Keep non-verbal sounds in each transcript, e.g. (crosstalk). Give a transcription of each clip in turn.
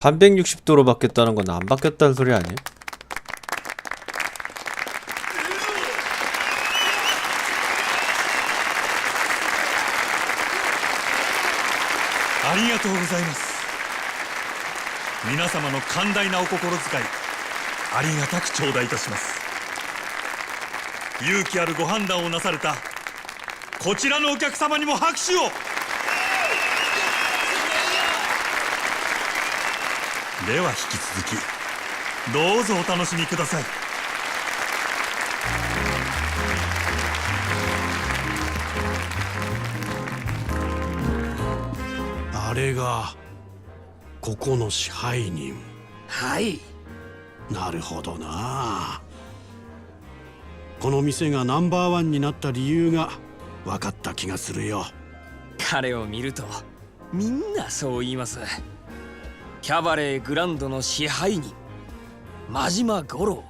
360도로 바뀌었다는 건 안 바뀌었다는 소리 아니야? ありがとうございます皆様の寛大なお心遣いありがたく頂戴いたします勇気あるご判断をなされたこちらのお客様にも拍手を では引き続きどうぞお楽しみください。あれがここの支配人。はい。なるほどな。この店がナンバーワンになった理由が分かった気がするよ。彼を見るとみんなそう言いますキャバレーグランドの支配人真島五郎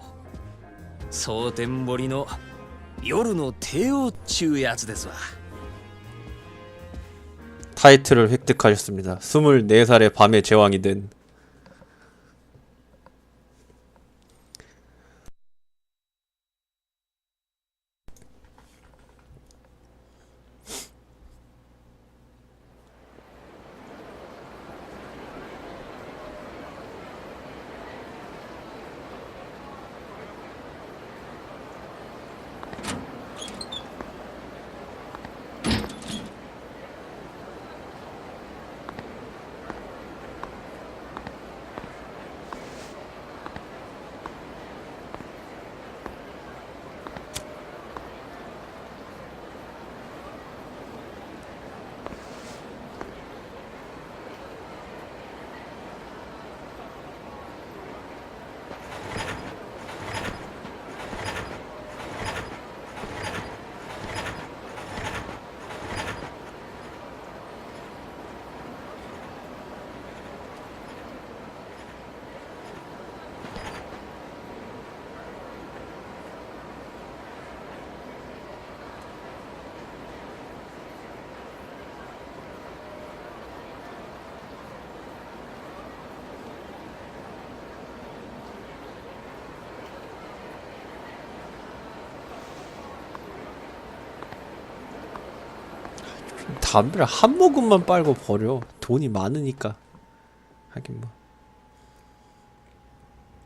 蒼天堀の夜の帝王っちゅうやつですわ 타이틀을 획득하셨습니다. 24살의 밤의 제왕이 된 담배를 한 모금만 빨고 버려. 돈이 많으니까. 하긴 뭐.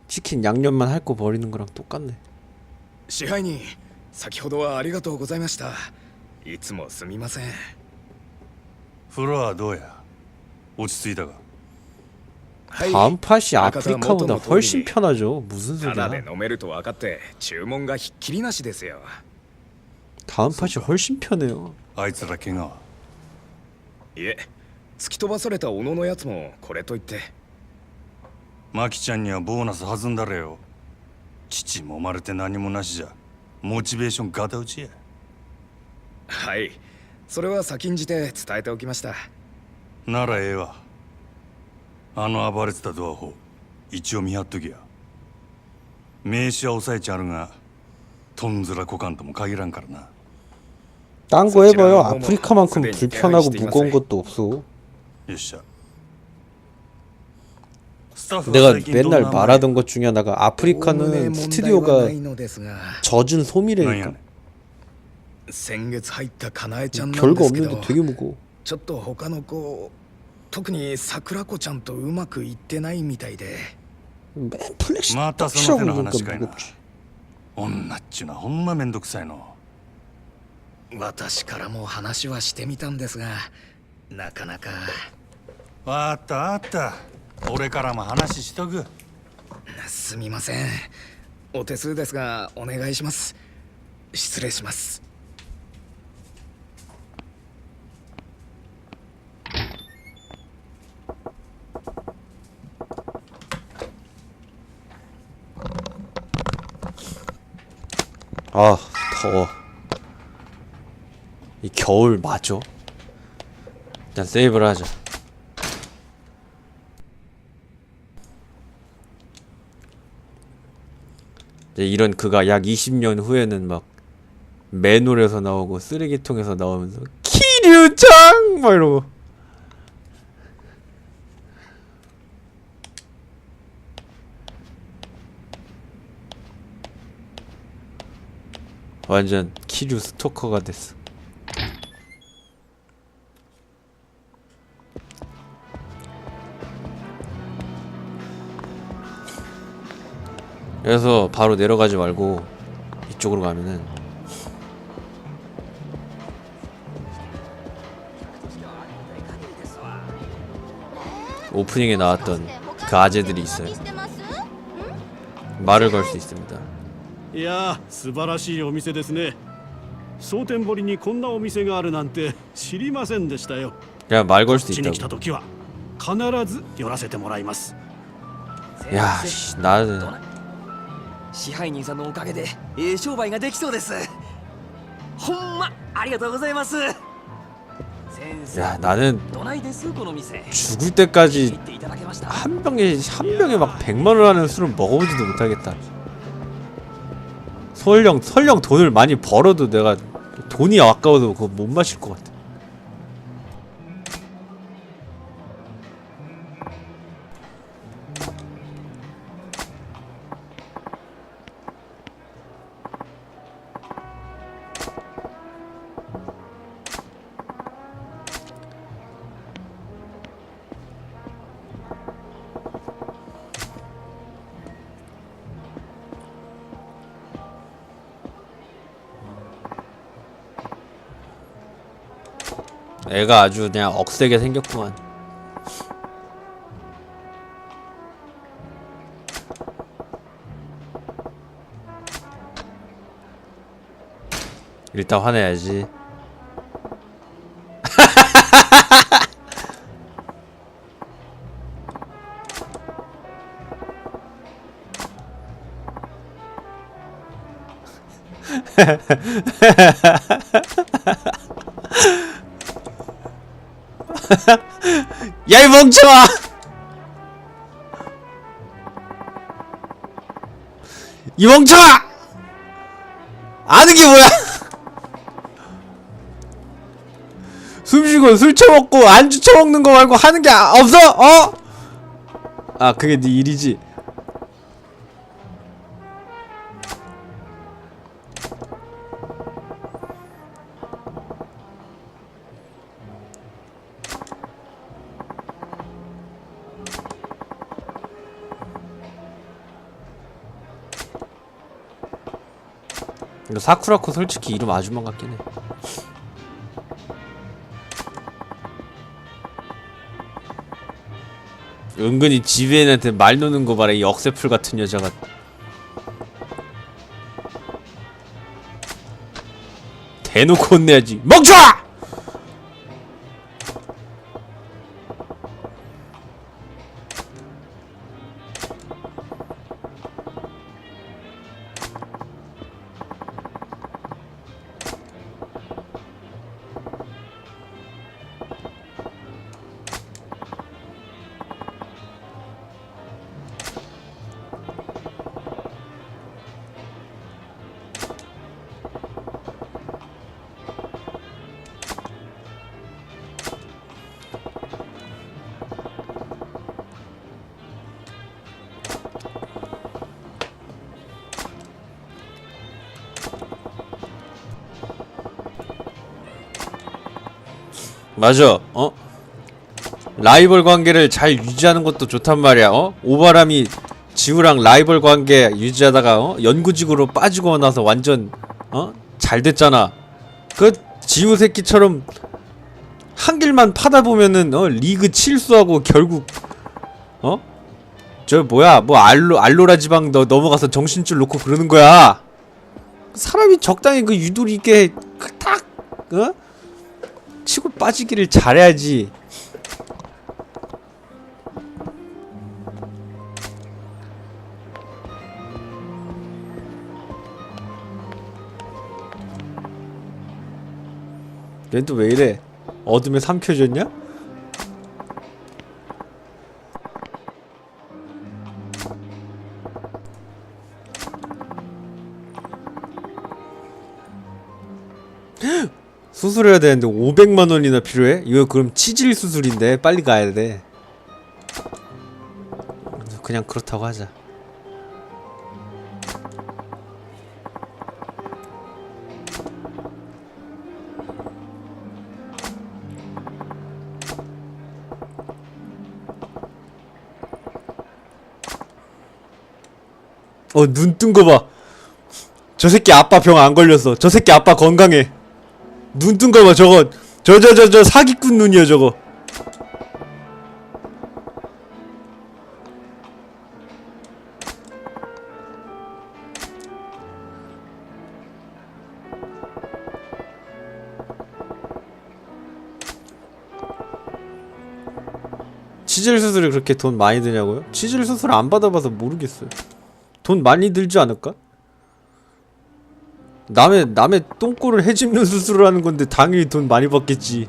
치킨 양념만 핥고 버리는 거랑 똑같네. 支配人先ほどはありがとうございましたいつもすみませんフロアどうや落ち着いたかはい 다음 팟이 아까 아프리카보다 다 훨씬 먹었더니 편하죠. 무슨 ただで 소리야. 飲めると分かって注文がひっきりなしですよ 다음 팟이 훨씬 편해요. あいつら怪我は いえ突き飛ばされた小野のやつもこれといって。マキちゃんにはボーナス弾んだれよ。父もまれて何もなしじゃ。モチベーションガタ打ちや。はい。それは先んじて伝えておきました。ならええわ。あの暴れてたドアホ一応見張っときや。名刺は押さえちゃるがとんずらこかんとも限らんからな 딴 거 해봐요. 뭐 아프리카만큼 뭐 불편하고 네, 무거운 네. 것도 없어. よっしゃスタッフは 내가 最近どんな 맨날 말하던 것 중에 하나가 おおむね 아프리카는 問題は 스튜디오가 ないのですが 젖은 なんや 소미래니까 ねん先月入ったかなえちゃんなん 별거 ですけど 없는데 되게 무거워. ちょっと他の子特に桜子ちゃんとうまくいってないみたいで 맨 플렉시 またその 빡치라고 手の 그러니까 話かいな 무겁지. 女っちゅうのはほんまめんどくさいの 私からも話はしてみたんですがなかなか。あったあった。俺からも話しとく。すみません。お手数ですがお願いします。失礼します。ああ、더워 이 겨울 맞죠? 일단 세이브를 하자 이제 이런 그가 약 20년 후에는 막 맨홀에서 나오고 쓰레기통에서 나오면서 키류창 막 이러고. 완전 키류 스토커가 됐어. 그래서 바로 내려가지 말고 이쪽으로 가면은 오프닝에 나왔던 그 아재들이 있어요. 말을 걸 수 있습니다. いや素晴らしいお店ですね蒼天堀にこんなお店があるなんて知りませんでしたよ 그냥 말 걸 수 こっちに来た 있다고. 時は必ず寄らせてもらいます 야, 씨, 나는 支配人さんのおかげでええ商売ができそうですほんまありがとうございます先生 야, 나는 どないですこの店 죽을 行 때까지 っていただけました 한 병에 한 병에 막 100만 원 하는 술을 먹어보지도 못하겠다. 설령 설령 돈을 많이 벌어도 내가 돈이 아까워도 그거 못 마실 것 같아. 애가 아주 그냥 억세게 생겼구만. 일단 화내야지. (laughs) 야 이 멍청아! 이 멍청아! 아는 게 뭐야? 숨 쉬고 술 처먹고 안주 처먹는 거 말고 하는 게 아- 없어? 어? 아 그게 네 일이지. 사쿠라코 솔직히 이름 아주만 같긴 해. 은근히 지배인한테 말 노는 거 봐라 이 억세풀 같은 여자가 대놓고 혼내야지 멍청아! 맞아 어? 라이벌 관계를 잘 유지하는 것도 좋단 말이야 어? 오바람이 지우랑 라이벌 관계 유지하다가 어? 연구직으로 빠지고 나서 완전 어? 잘 됐잖아 그 지우 새끼처럼 한 길만 파다 보면은 어? 리그 칠수하고 결국 어? 저 뭐야 뭐 알로 알로라 지방 너 넘어가서 정신줄 놓고 그러는 거야 사람이 적당히 그 유도리 있게 그딱 어? 치고 빠지기를 잘해야지. 얜또왜 이래? 어둠에 삼켜졌냐? 수술해야 되는데 500만 원이나 필요해? 이거 그럼 치질 수술인데 빨리 가야 돼. 그냥 그렇다고 하자. 어, 눈 뜬 거 봐. 저 새끼 아빠 병 안 걸렸어. 저 새끼 아빠 건강해. 눈 뜬 거 봐. 저거 저 저 저 저 사기꾼 눈이야 저거. 치질 수술이 그렇게 돈 많이 드냐고요? 치질 수술 안 받아봐서 모르겠어요. 돈 많이 들지 않을까? 남의 남의 똥꼬를 해집는 수술을 하는 건데 당연히 돈 많이 받겠지.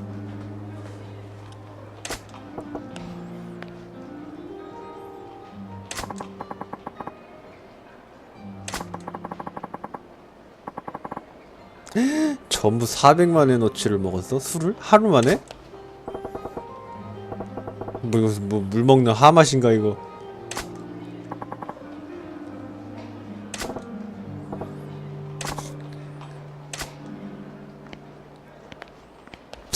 (gasps) 전부 400만 원어치를 먹었어? 술을? 하루 만에? 뭐 이거 뭐 물 먹는 하맛인가 이거?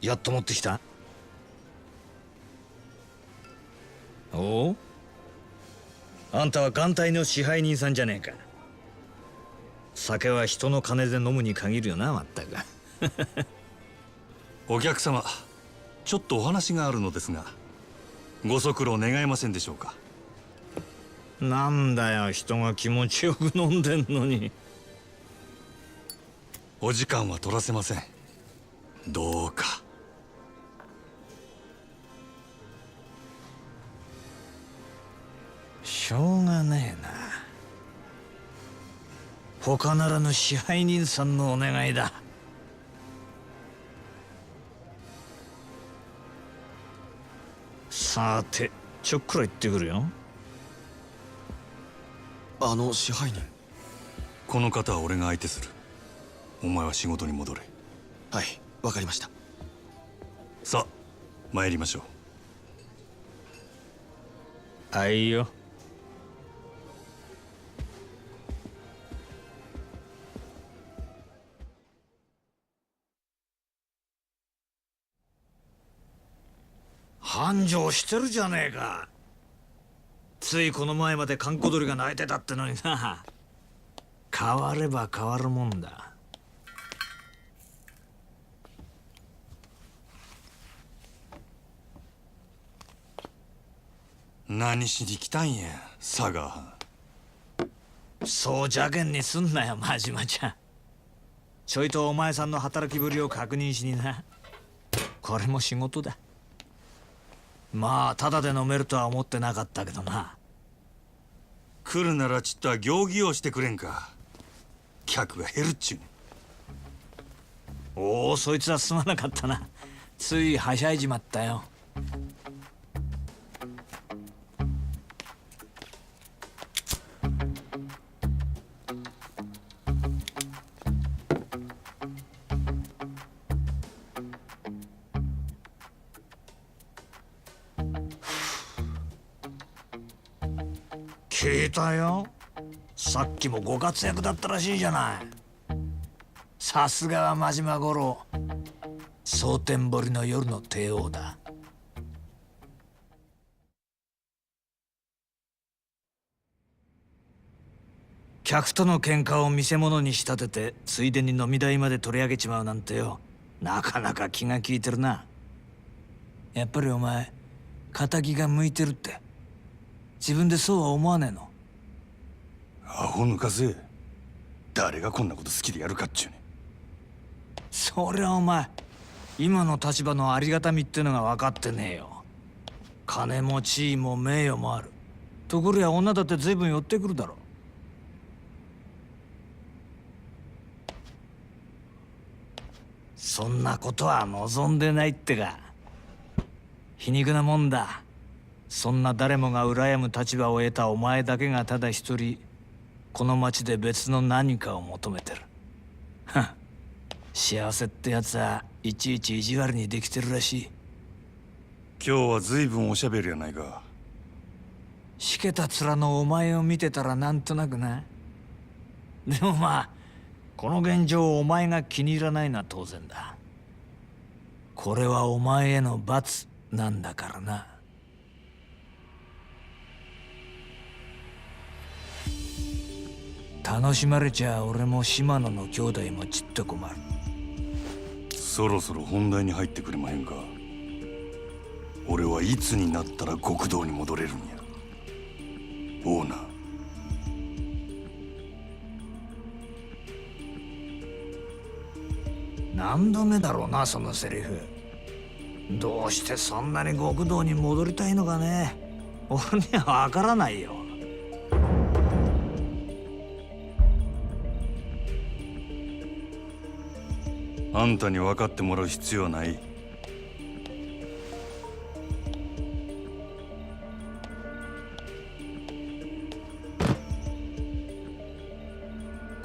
やっと持ってきた？おおあんたは艦隊の支配人さんじゃねえか。酒は人の金で飲むに限るよなまったく。(laughs) お客様ちょっとお話があるのですがご足労願えませんでしょうか？なんだよ人が気持ちよく飲んでんのに。お時間は取らせません。どうかしょうがねえな。他ならぬ支配人さんのお願いだ。さてちょっくら行ってくるよ。あの支配人？この方は俺が相手する。お前は仕事に戻れ。はいわかりました。さあ参りましょう。あいよ繁盛してるじゃねえか。ついこの前まで閑古鳥が鳴いてたってのにな。変われば変わるもんだ。何しに来たんや佐賀。藩そう邪険にすんなよ真島ちゃ。んちょいとお前さんの働きぶりを確認しにな。これも仕事だまあただで飲めるとは思ってなかったけどな。来るならちっとは行儀をしてくれんか。客が減るっちゅうねおおそいつはすまなかったな。ついはしゃいじまったよ聞いたよ。さっきもご活躍だったらしいじゃない。さすがは真島五郎。蒼天堀の夜の帝王だ。客との喧嘩を見せ物に仕立ててついでに飲み代まで取り上げちまうなんてよ。なかなか気が利いてるな。やっぱりお前仇が向いてるって。自分でそうは思わねえの？アホ抜かせ。誰がこんなこと好きでやるかっちゅうねそりゃお前今の立場のありがたみってのが分かってねえよ。金も地位も名誉もある。ところや女だって随分寄ってくるだろ。そんなことは望んでないってか。皮肉なもんだそんな誰もが羨む立場を得たお前だけがただ一人この町で別の何かを求めてる。はっ幸せってやつはいちいち意地悪にできてるらしい。今日は随分おしゃべりやないか。しけた面のお前を見てたらなんとなくなでもまあこの現状をお前が気に入らないのは当然だ。これはお前への罰なんだからな楽しまれちゃ俺も島野の兄弟もちっと困る。そろそろ本題に入ってくれまへんか。俺はいつになったら極道に戻れるんや。オーナー。何度目だろうなそのセリフ。どうしてそんなに極道に戻りたいのかね。俺には分からないよあんたに分かってもらう必要はない。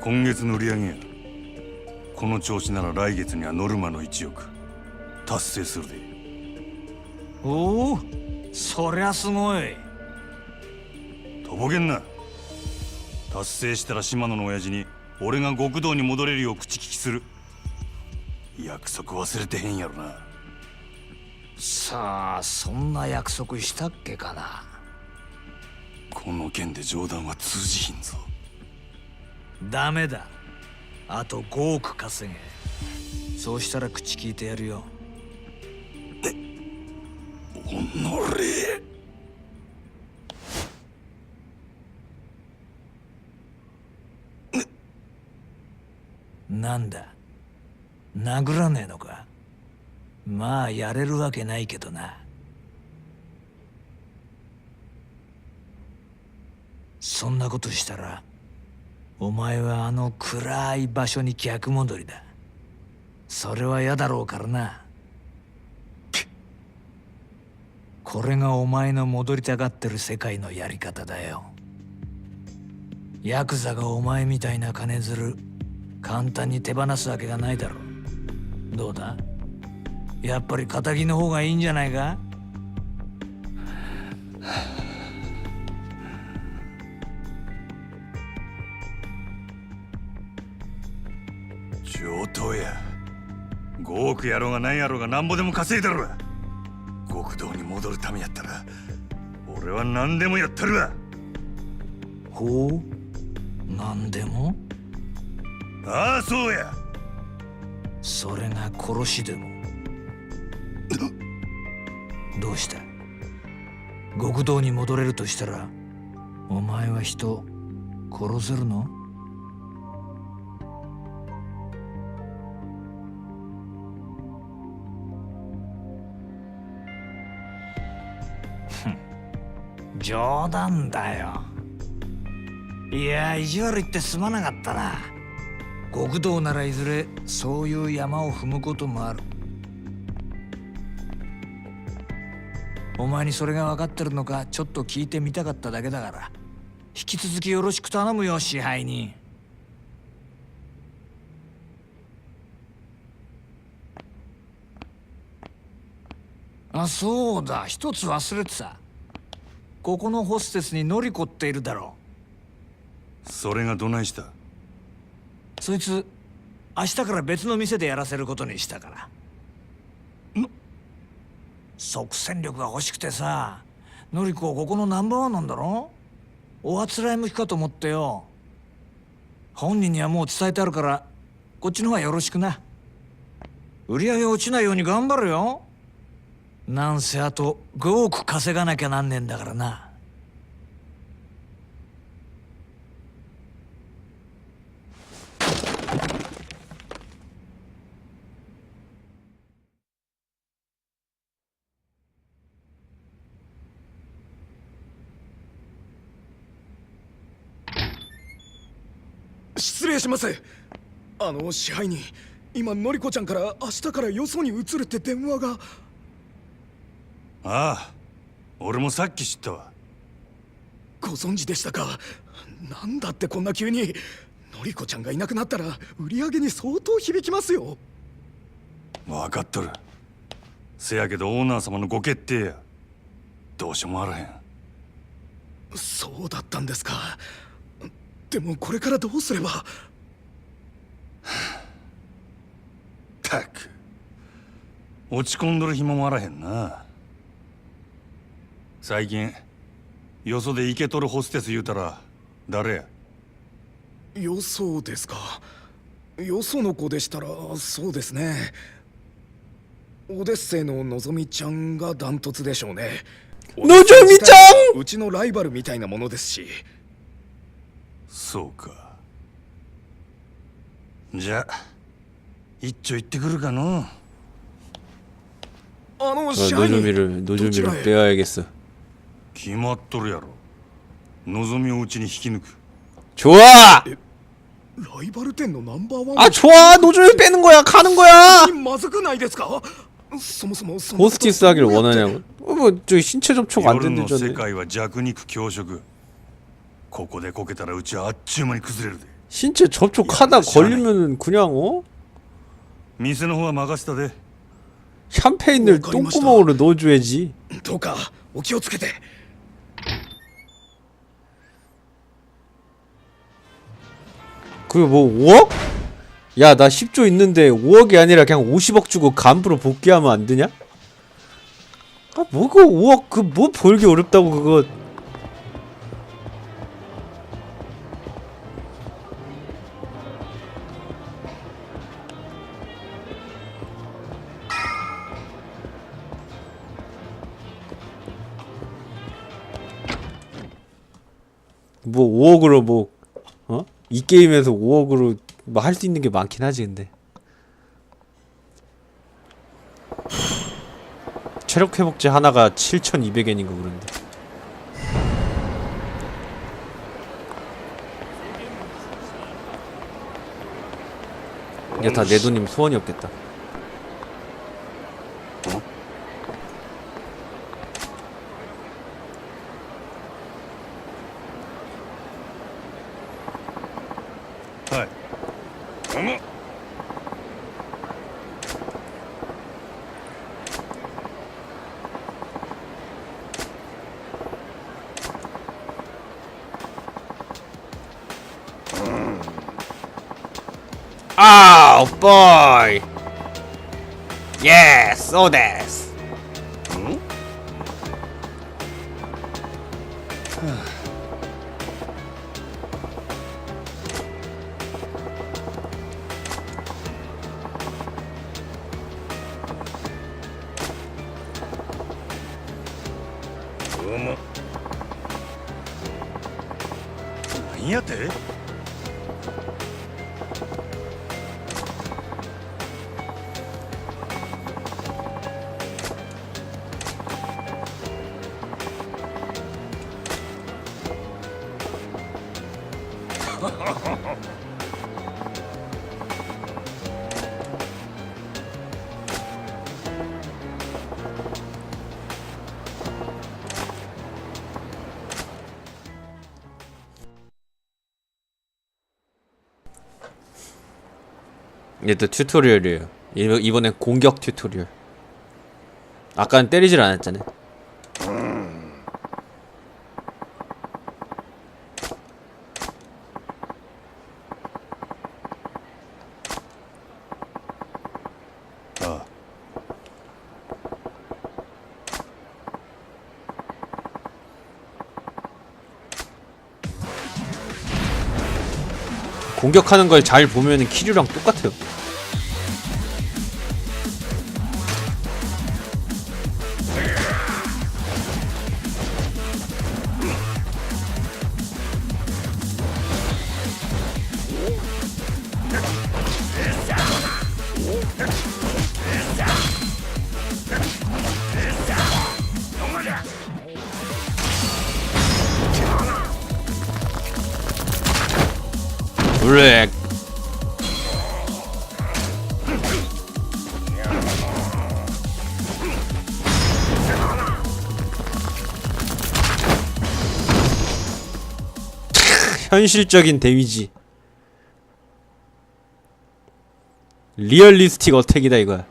今月の売り上げや。この調子なら来月にはノルマの1億。達成するで。おおそりゃすごい。とぼけんな。達成したら島野の親父に俺が極道に戻れるよう口利きする約束忘れてへんやろな。さあそんな約束したっけかな？この件で冗談は通じひんぞ。ダメだ。あと5億稼げ。そうしたら口聞いてやるよ。おのれ。なんだ？殴らねえのか?まあやれるわけないけどな。そんなことしたらお前はあの暗い場所に逆戻りだ。それは嫌だろうからな。これがお前の戻りたがってる世界のやり方だよ。ヤクザがお前みたいな金づる簡単に手放すわけがないだろう。どうだ？やっぱり仇の方がいいんじゃないか？上等や。5億やろうが何やろうがなんぼでも稼いだろわ極道に戻るためやったら俺は何でもやったるわ。ほう？何でも？ああそうやそれが殺しでも。どうした？極道に戻れるとしたらお前は人殺せるの？冗談だよ。いや意地悪言ってすまなかったな。極道ならいずれそういう山を踏むこともある。お前にそれが分かってるのかちょっと聞いてみたかっただけだから。引き続きよろしく頼むよ支配人。あそうだ。一つ忘れてた。ここのホステスにノリコっているだろそれがどないした？そいつ明日から別の店でやらせることにしたから。即戦力が欲しくてさノリコここのナンバーワンなんだろ？おあつらい向きかと思ってよ。本人にはもう伝えてあるからこっちの方がよろしくな。売り上げ落ちないように頑張るよ。なんせあと5億稼がなきゃなんねえんだからな失礼します。あの支配人今のりこちゃんから明日からよそに移るって電話が。ああ俺もさっき知ったわ。5ご存知でしたか？なんだってこんな急に。のりこちゃんがいなくなったら売り上げに相当響きますよ。分かっとる。せやけどオーナー様のご決定や。どうしようもあらへん。そうだったんですか。でもこれからどうすればたく。落ち込んどる暇もあらへんな。最近よそでイケとるホステス言うたら誰や？よそですか。よその子でしたらそうですね。オデッセイののぞみちゃんがダントツでしょうね。のぞみちゃん！うちのライバルみたいなものですし。そうかじゃあ一丁行ってくるかのあの 어, 支配人 노조미를 どちら 노조미를 へ 빼야겠어. 決まっとるやろ望みをうちに引き抜く 좋아. ライバル店のナンバーワン 아 좋아. 노조미 빼는 거야. 가는 거야. まずくないですかそもそもその 호스티스 하기를 원하냐고. 어, 뭐 저기 신체 접촉 안 夜 된대 の世 전에. 界は弱肉強食ここでこけたらうちはあっちゅう間に崩れるで 신체 접촉하다 야, 시원해. 걸리면은 그냥 어? 店の方は任せたで 샴페인을 어, 거의 똥구멍으로 넣어줘야지. どうかお気をつけて 그리고 뭐 5억? 야 나 10조 있는데 5억이 아니라 그냥 50억 주고 간부로 복귀하면 안 되냐? 아 뭐고 5억 그 뭐 벌기 어렵다고 그거 뭐 5억으로 뭐 어? 이 게임에서 5억으로 뭐 할 수 있는 게 많긴 하지 근데. 체력 회복제 하나가 7,200엔인가 그런데. 이게 다 내 돈이면 소원이 없겠다 ボーイ Yes, そうです何やって 이또 튜토리얼이에요. 이번- 이번엔 공격 튜토리얼. 아까는 때리질 않았잖아 아. 공격하는 걸 잘 보면은 키류랑 똑같아요 현실적인 데미지. 리얼리스틱 어택이다 이거야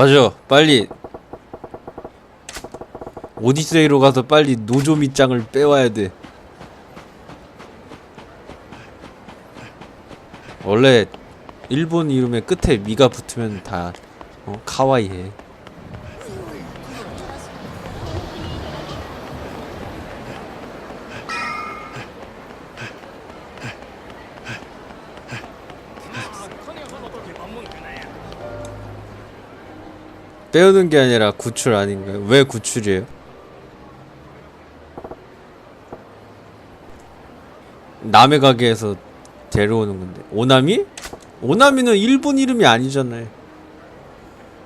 맞아. 빨리. 오디세이로 가서 빨리 노조 밑장을 빼와야 돼. 원래 일본 이름의 끝에 미가 붙으면 다 어, 카와이해 빼우는 게 아니라 구출 아닌가요? 왜 구출이에요? 남의 가게에서 데려오는 건데 오나미? 오나미는 일본 이름이 아니잖아요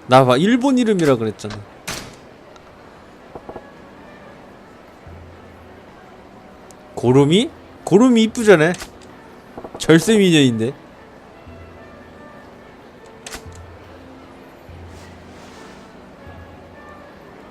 나 봐 일본 이름이라 그랬잖아 고로미? 고로미 이쁘잖아 절세 미녀인데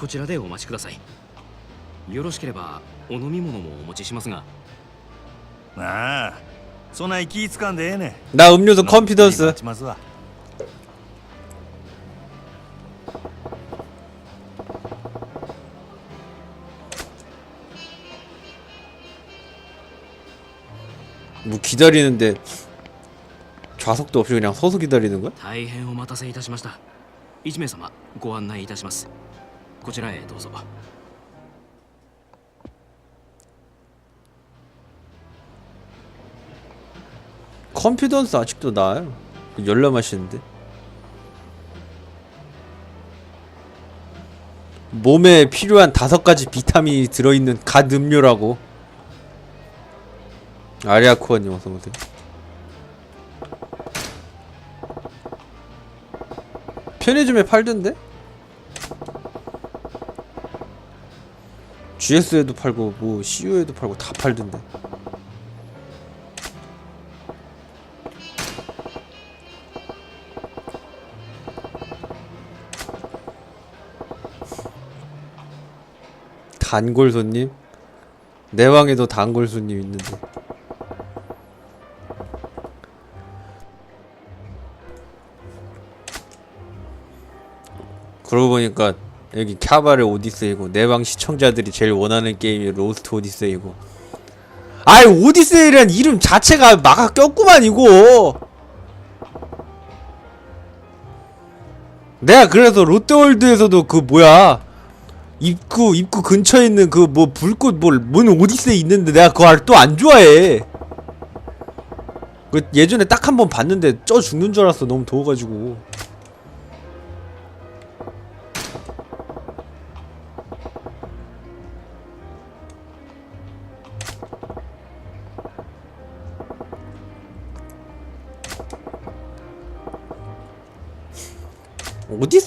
こちらでお待ちくださいよろしければお飲み物もお持ちしますがああそない気ぃつかんでええねん 나 음료수 のんびり 컨피던스. 待ちますわ 뭐 기다리는데 좌석도 없이 그냥 서서 기다리는 거야? 大変お待たせいたしました1名様ご案内いたします こちらへどうぞ 컨피던스 아직도 나아요. 열나 마시는데. 몸에 필요한 다섯 가지 비타민이 들어있는 갓 음료라고. 아리아코어님 어서 오세요. 편의점에 팔던데? GS에도 팔고 뭐 CU에도 팔고 다 팔던데. 단골 손님? 내 방에도 단골 손님 있는데. 그러고 보니까 여기 캬바레 오디세이고 내 방 시청자들이 제일 원하는 게임이 로스트 오디세이고. 아이 오디세이란 이름 자체가 막아 꼈구만 이거. 내가 그래서 롯데월드에서도 그 뭐야 입구 입구 근처에 있는 그 뭐 불꽃 뭘뭔 오디세이 있는데 내가 그거 또안 좋아해. 그 예전에 딱 한 번 봤는데 쪄 죽는 줄 알았어 너무 더워가지고.